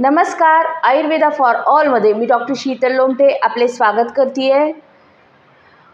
नमस्कार आयुर्वेदा फॉर ऑलमध्ये मी डॉक्टर शीतल लोमटे आपले स्वागत करते आहे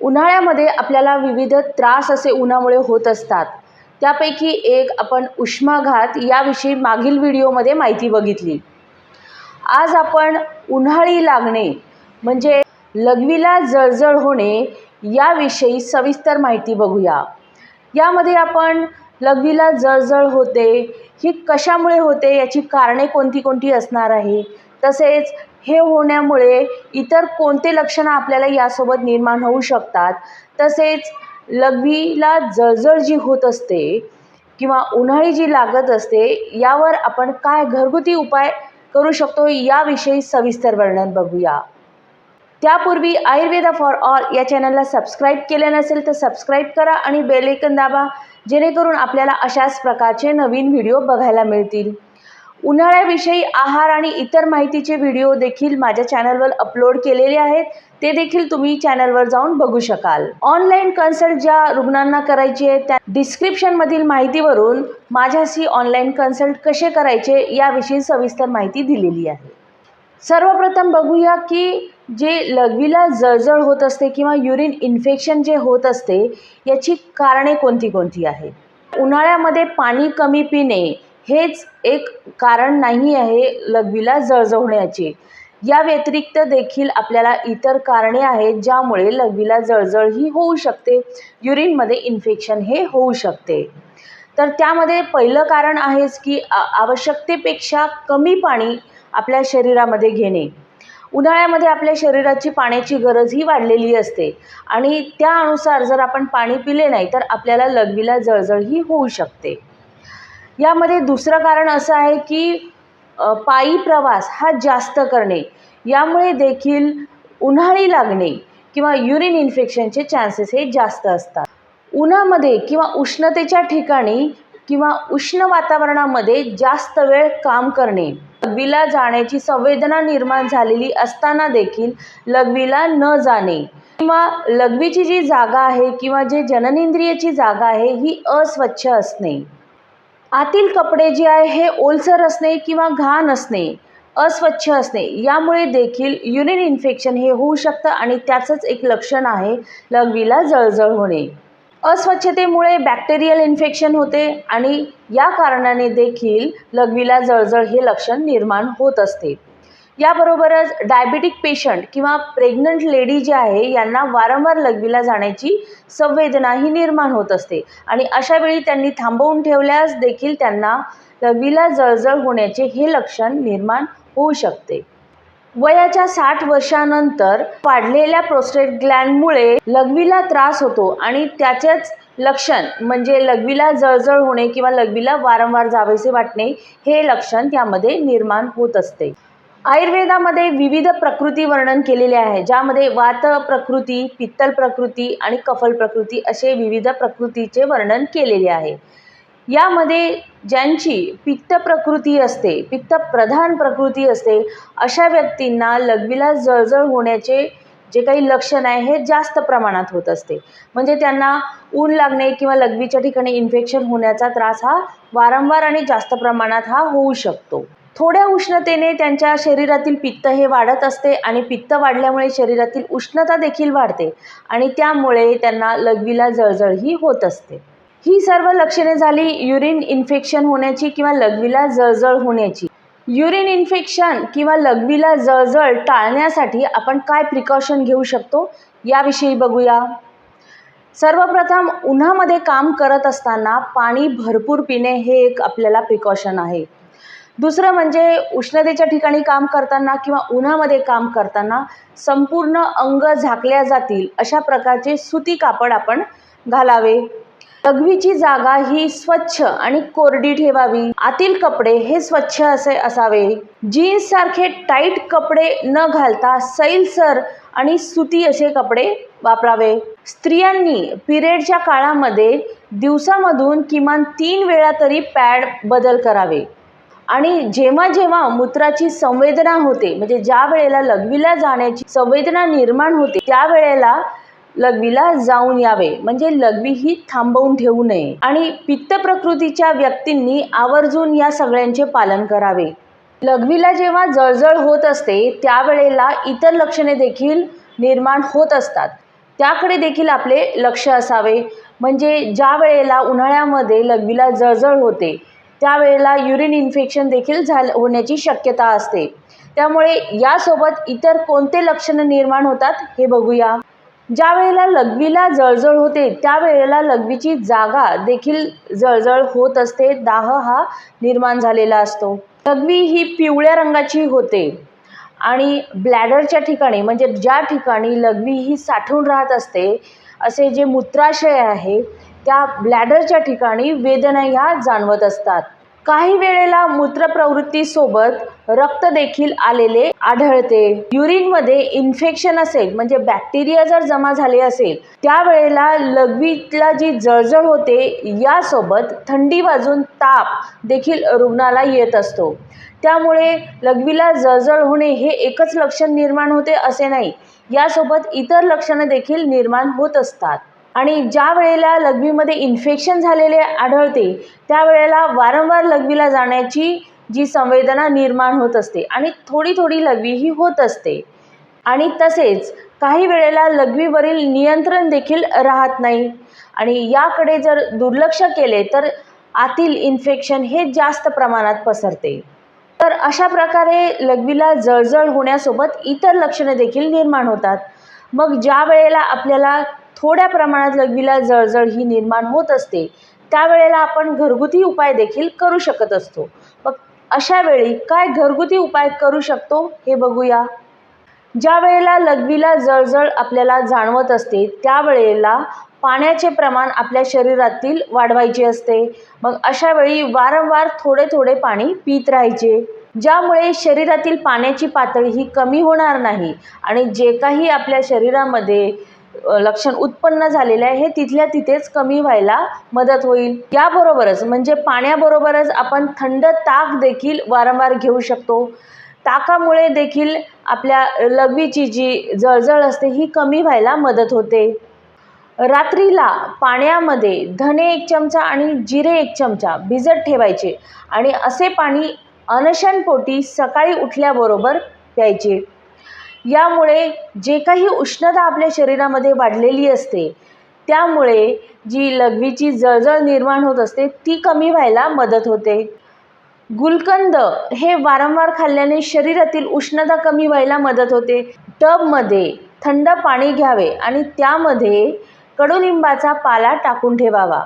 उन्हाळ्यामध्ये आपल्याला विविध त्रास असे उन्हामुळे होत असतात. त्यापैकी एक आपण उष्माघात याविषयी मागील व्हिडिओमध्ये माहिती बघितली. आज आपण उन्हाळी लागणे म्हणजे लघवीला जळजळ होणे याविषयी सविस्तर माहिती बघूया. यामध्ये आपण लघवीला जळजळ होते. ही कशामुळे होते याची कारणे कोणती कोणती असणार आहे? तसेच हे होण्यामुळे इतर कोणते लक्षणं आपल्याला यासोबत निर्माण होऊ शकतात? तसेच लघवीला जळजळ जी होत असते किंवा उन्हाळी जी लागत असते यावर आपण काय घरगुती उपाय करू शकतो याविषयी सविस्तर वर्णन बघूया. त्यापूर्वी आयुर्वेदा फॉर ऑल या चॅनलला सबस्क्राईब केले नसेल तर सबस्क्राईब करा आणि बेलेकन दाबा. जेणेकरून आपल्याला अशाच प्रकारचे नवीन व्हिडिओ बघायला मिळतील. उन्हाळ्याविषयी आहार आणि इतर माहितीचे व्हिडिओ देखील माझ्या चॅनलवर अपलोड केलेले आहेत. ते देखील तुम्ही चॅनलवर जाऊन बघू शकाल. ऑनलाईन कन्सल्ट ज्या रुग्णांना करायची आहे त्या डिस्क्रिप्शनमधील माहितीवरून माझ्याशी ऑनलाईन कन्सल्ट कसे करायचे याविषयी सविस्तर माहिती दिलेली आहे. सर्वप्रथम बघूया की जे लघवीला जळजळ होत असते किंवा युरिन इन्फेक्शन जे होत असते याची कारणे कोणती कोणती आहेत? उन्हाळ्यामध्ये पाणी कमी पिणे हेच एक कारण नाही आहे लघवीला जळजळ होण्याचे. या व्यतिरिक्त देखील आपल्याला इतर कारणे आहेत ज्यामुळे लघवीला जळजळ ही होऊ शकते युरिनमध्ये इन्फेक्शन हे होऊ शकते. तर त्यामध्ये पहिलं कारण आहेच की आवश्यकतेपेक्षा कमी पाणी आपल्या शरीरामध्ये घेणे. उन्हाळ्यामध्ये आपल्या शरीराची पाण्याची गरज ही वाढलेली असते आणि त्यानुसार जर आपण पाणी पिले नाही तर आपल्याला लघवीला जळजळ ही होऊ शकते. यामध्ये दुसरं कारण असं आहे की पायी प्रवास हा जास्त करणे. यामुळे देखील उन्हाळी लागणे किंवा युरिन इन्फेक्शनचे चान्सेस हे जास्त असतात. उन्हामध्ये किंवा उष्णतेच्या ठिकाणी किंवा उष्ण वातावरणामध्ये जास्त वेळ काम करणे. लघवीला जाण्याची संवेदना निर्माण झालेली असताना देखील लघवीला न जाणे किंवा लघवीची जी जागा आहे किंवा जे जननेंद्रियाची जागा आहे ही अस्वच्छ असणे. आतील कपडे जे आहे हे ओलसर असणे किंवा घाण असणे अस्वच्छ असणे यामुळे देखील युरिन इन्फेक्शन हे होऊ शकतं आणि त्याचंच एक लक्षण आहे लघवीला जळजळ होणे. अस्वच्छतेमुळे बॅक्टेरियल इन्फेक्शन होते आणि या कारणाने देखील लघवीला जळजळ हे लक्षण निर्माण होत असते. याबरोबरच डायबेटिक पेशंट किंवा प्रेग्नंट लेडी जे आहे यांना वारंवार लघवीला जाण्याची संवेदनाही निर्माण होत असते आणि अशा वेळी त्यांनी थांबवून ठेवल्यास देखील त्यांना लघवीला जळजळ होण्याचे हे लक्षण निर्माण होऊ शकते. वयाच्या साठ वर्षानंतर वाढलेल्या प्रोस्टेट ग्लॅनमुळे लघवीला त्रास होतो आणि त्याचेच लक्षण म्हणजे लघवीला जळजळ होणे किंवा लघवीला वारंवार जावेसे वाटणे हे लक्षण त्यामध्ये निर्माण होत असते. आयुर्वेदामध्ये विविध प्रकृती वर्णन केलेले आहे ज्यामध्ये वात प्रकृती पित्तल प्रकृती आणि कफल प्रकृती असे विविध प्रकृतीचे वर्णन केलेले आहे. यामध्ये ज्यांची पित्त प्रकृती असते पित्त प्रधान प्रकृती असते अशा व्यक्तींना लघवीला जळजळ होण्याचे जे काही लक्षण आहे हे जास्त प्रमाणात होत असते. म्हणजे त्यांना ऊन लागणे किंवा लघवीच्या ठिकाणी इन्फेक्शन होण्याचा त्रास हा वारंवार आणि जास्त प्रमाणात हा होऊ शकतो. थोड्या उष्णतेने त्यांच्या शरीरातील पित्त हे वाढत असते आणि पित्त वाढल्यामुळे शरीरातील उष्णता देखील वाढते आणि त्यामुळे त्यांना लघवीला जळजळ ही होत असते. ही सर्व लक्षणे झाली युरिन इन्फेक्शन होण्याची किंवा लघवीला जळजळ होण्याची. युरिन इन्फेक्शन किंवा लघवीला जळजळ टाळण्यासाठी आपण काय प्रिकॉशन घेऊ शकतो? याविषयी बघूया. सर्वप्रथम उन्हामध्ये काम करत असताना पाणी भरपूर पिणे हे एक आपल्याला प्रिकॉशन आहे. दुसरं म्हणजे उष्णतेच्या ठिकाणी काम करताना किंवा उन्हामध्ये काम करताना संपूर्ण अंग झाकल्या जातील अशा प्रकारचे सुती कापड आपण घालावे. लघवीची जागा ही स्वच्छ आणि कोरडी ठेवावी. आतील कपडे हे स्वच्छ असे असावे. जीन्ससारखे टाईट कपडे न घालता सैलसर आणि सुती असे कपडे वापरावे. स्त्रियांनी पिरियडच्या काळामध्ये दिवसामधून किमान तीन वेळा तरी पॅड बदल करावे. आणि जेव्हा जेव्हा मूत्राची संवेदना होते म्हणजे ज्या वेळेला लघवीला जाण्याची संवेदना निर्माण होते त्यावेळेला लघवीला जाऊन यावे. म्हणजे लघवी ही थांबवून ठेवू नये. आणि पित्त प्रकृतीच्या व्यक्तींनी आवर्जून या सगळ्यांचे पालन करावे. लघवीला जेव्हा जळजळ होत असते त्यावेळेला इतर लक्षणे देखील निर्माण होत असतात. त्याकडे देखील आपले लक्ष असावे. म्हणजे ज्या वेळेला उन्हाळ्यामध्ये लघवीला जळजळ होते त्यावेळेला युरिन इन्फेक्शन देखील झाल होण्याची शक्यता असते. त्यामुळे यासोबत इतर कोणते लक्षणं निर्माण होतात हे बघूया. ज्या वेळेला लघवीला जळजळ होते त्यावेळेला लघवीची जागा देखील जळजळ होत असते दाह हा निर्माण झालेला असतो. लघवी ही पिवळ्या रंगाची होते आणि ब्लॅडरच्या ठिकाणी म्हणजे ज्या ठिकाणी लघवी ही साठून राहत असते असे जे मूत्राशय आहे त्या ब्लॅडरच्या ठिकाणी वेदना ह्या जाणवत असतात. काही वेळेला मूत्रप्रवृत्तीसोबत रक्त देखील आलेले आढळते. युरिनमध्ये इन्फेक्शन असेल म्हणजे बॅक्टेरिया जर जमा झाले असेल त्यावेळेला लघवीतला जी जळजळ होते यासोबत थंडी वाजून ताप देखील रुग्णाला येत असतो. त्यामुळे लघवीला जळजळ होणे हे एकच लक्षण निर्माण होते असे नाही. यासोबत इतर लक्षणं देखील निर्माण होत असतात. आणि ज्या वेळेला लघवीमध्ये इन्फेक्शन झालेले आढळते त्यावेळेला वारंवार लघवीला जाण्याची जी संवेदना निर्माण होत असते आणि थोडी थोडी लघवी ही होत असते. आणि तसेच काही वेळेला लघवीवरील नियंत्रण देखील राहत नाही. आणि याकडे जर दुर्लक्ष केले तर आतील इन्फेक्शन हे जास्त प्रमाणात पसरते. तर अशा प्रकारे लघवीला जळजळ होण्यासोबत इतर लक्षणे देखील निर्माण होतात. मग ज्या वेळेला आपल्याला थोड्या प्रमाणात लघवीला जळजळ ही निर्माण होत असते. त्यावेळेला आपण घरगुती उपाय देखील करू शकत असतो. मग अशा वेळी काय घरगुती उपाय करू शकतो हे बघूया. ज्या वेळेला लघवीला जळजळ आपल्याला जाणवत असते त्यावेळेला पाण्याचे प्रमाण आपल्या शरीरातील वाढवायचे असते. मग अशा वेळी वारंवार थोडे थोडे पाणी पित राहायचे. ज्यामुळे शरीरातील पाण्याची पातळी ही कमी होणार नाही आणि जे काही आपल्या शरीरामध्ये लक्षण उत्पन्न झालेले आहे हे तिथल्या तिथेच कमी व्हायला मदत होईल. याबरोबरच म्हणजे पाण्याबरोबरच आपण थंड ताक देखील वारंवार घेऊ शकतो. ताकामुळे देखील आपल्या लघवीची जी जळजळ असते ही कमी व्हायला मदत होते. रात्रीला पाण्यामध्ये धने एक चमचा आणि जिरे एक चमचा भिजत ठेवायचे आणि असे पाणी अनशनपोटी सकाळी उठल्याबरोबर प्यायचे. यामुळे जे काही उष्णता आपल्या शरीरामध्ये वाढलेली असते त्यामुळे जी लघवीची जळजळ निर्माण होत असते ती कमी व्हायला मदत होते. गुलकंद हे वारंवार खाल्ल्याने शरीरातील उष्णता कमी व्हायला मदत होते. टबमध्ये थंड पाणी घ्यावे आणि त्यामध्ये कडुनिंबाचा पाला टाकून ठेवावा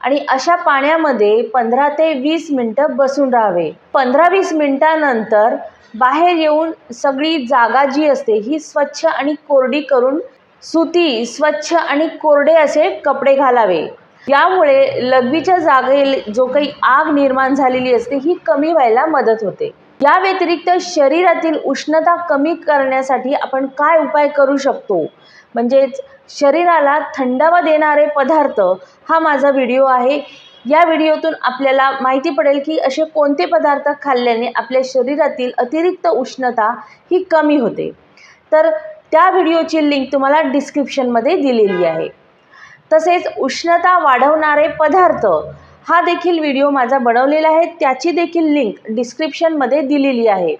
आणि अशा पाण्यामध्ये पंधरा ते वीस मिनटं बसून राहावे. पंधरा वीस मिनटानंतर बाहेर येऊन सगळी जागा जी असते ही स्वच्छ आणि कोरडी करून सुती स्वच्छ आणि कोरडे असे कपडे घालावे. यामुळे लघवीच्या जागे जो काही आग निर्माण झालेली असते ही कमी व्हायला मदत होते. या व्यतिरिक्त शरीरातील उष्णता कमी करण्यासाठी आपण काय उपाय करू शकतो? म्हणजेच शरीराला थंडावा देणारे पदार्थ हा माझा व्हिडिओ आहे. या व्हिडिओतून आपल्याला माहिती पडेल की असे कोणते पदार्थ खाल्ल्याने आपल्या शरीरातील अतिरिक्त उष्णता ही कमी होते. तर त्या व्हिडिओची लिंक तुम्हाला डिस्क्रिप्शनमध्ये दिलेली आहे. तसेच उष्णता वाढवणारे पदार्थ हा देखील व्हिडिओ माझा बनवलेला आहे. त्याची देखील लिंक डिस्क्रिप्शनमध्ये दिलेली आहे.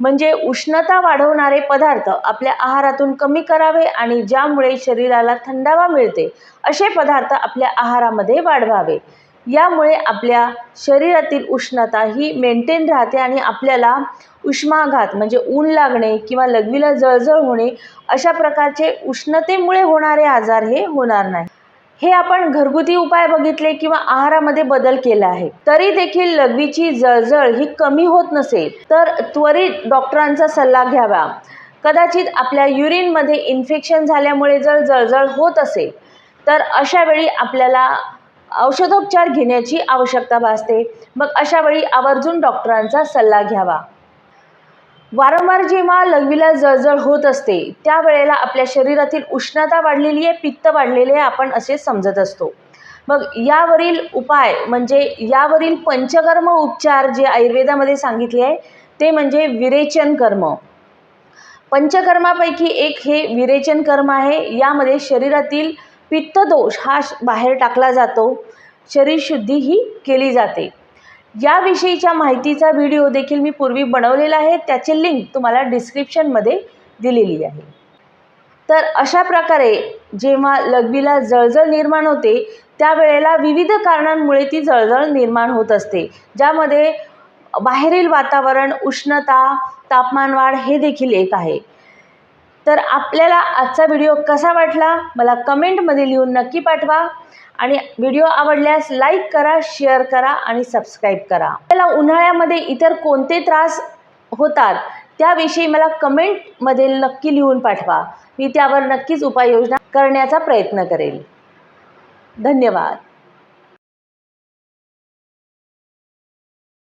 म्हणजे उष्णता वाढवणारे पदार्थ आपल्या आहारातून कमी करावे आणि ज्यामुळे शरीराला थंडावा मिळते असे पदार्थ आपल्या आहारामध्ये वाढवावे. यामुळे आपल्या शरीरातील उष्णता ही मेंटेन राहते आणि आपल्याला उष्माघात म्हणजे ऊन लागणे किंवा लघवीला जळजळ होणे अशा प्रकारचे उष्णतेमुळे होणारे आजार हे होणार नाही. हे आपण घरगुती उपाय बघितले किंवा आहारामध्ये बदल केला आहे. तरी देखील लघवीची जळजळ ही कमी होत नसेल तर त्वरित डॉक्टरांचा सल्ला घ्यावा. कदाचित आपल्या युरिनमध्ये इन्फेक्शन झाल्यामुळे जर जळजळ होत असेल तर अशा वेळी आपल्याला औषधोपचार घेण्याची आवश्यकता भासते. मग अशा वेळी आवर्जून डॉक्टरांचा सल्ला घ्यावा. वारंवार जेव्हा लघवीला जळजळ होत असते त्यावेळेला आपल्या शरीरातील उष्णता वाढलेली आहे पित्त वाढलेले आहे आपण असे समजत असतो. मग यावरील उपाय म्हणजे यावरील पंचकर्म उपचार जे आयुर्वेदामध्ये सांगितले आहे ते म्हणजे विरेचन कर्म. पंचकर्मापैकी एक हे विरेचन कर्म आहे यामध्ये शरीरातील पित्तदोष हा बाहेर टाकला जातो. शरीरशुद्धी ही केली जाते. याविषयीच्या माहितीचा व्हिडिओ देखील मी पूर्वी बनवलेला आहे. त्याची लिंक तुम्हाला डिस्क्रिप्शनमध्ये दिलेली आहे. तर अशा प्रकारे जेव्हा लघवीला जळजळ निर्माण होते त्यावेळेला विविध कारणांमुळे ती जळजळ निर्माण होत असते. ज्यामध्ये बाहेरील वातावरण उष्णता तापमानवाढ हे देखील एक आहे. तर आपल्याला आजचा व्हिडिओ कसा वाटला मला कमेंटमध्ये लिहून नक्की पाठवा. आणि व्हिडिओ आवडल्यास लाईक करा शेअर करा आणि सबस्क्राईब करा. आपल्याला उन्हाळ्यामध्ये इतर कोणते त्रास होतात त्याविषयी मला कमेंटमध्ये नक्की लिहून पाठवा. मी त्यावर नक्कीच उपाययोजना करण्याचा प्रयत्न करेल. धन्यवाद.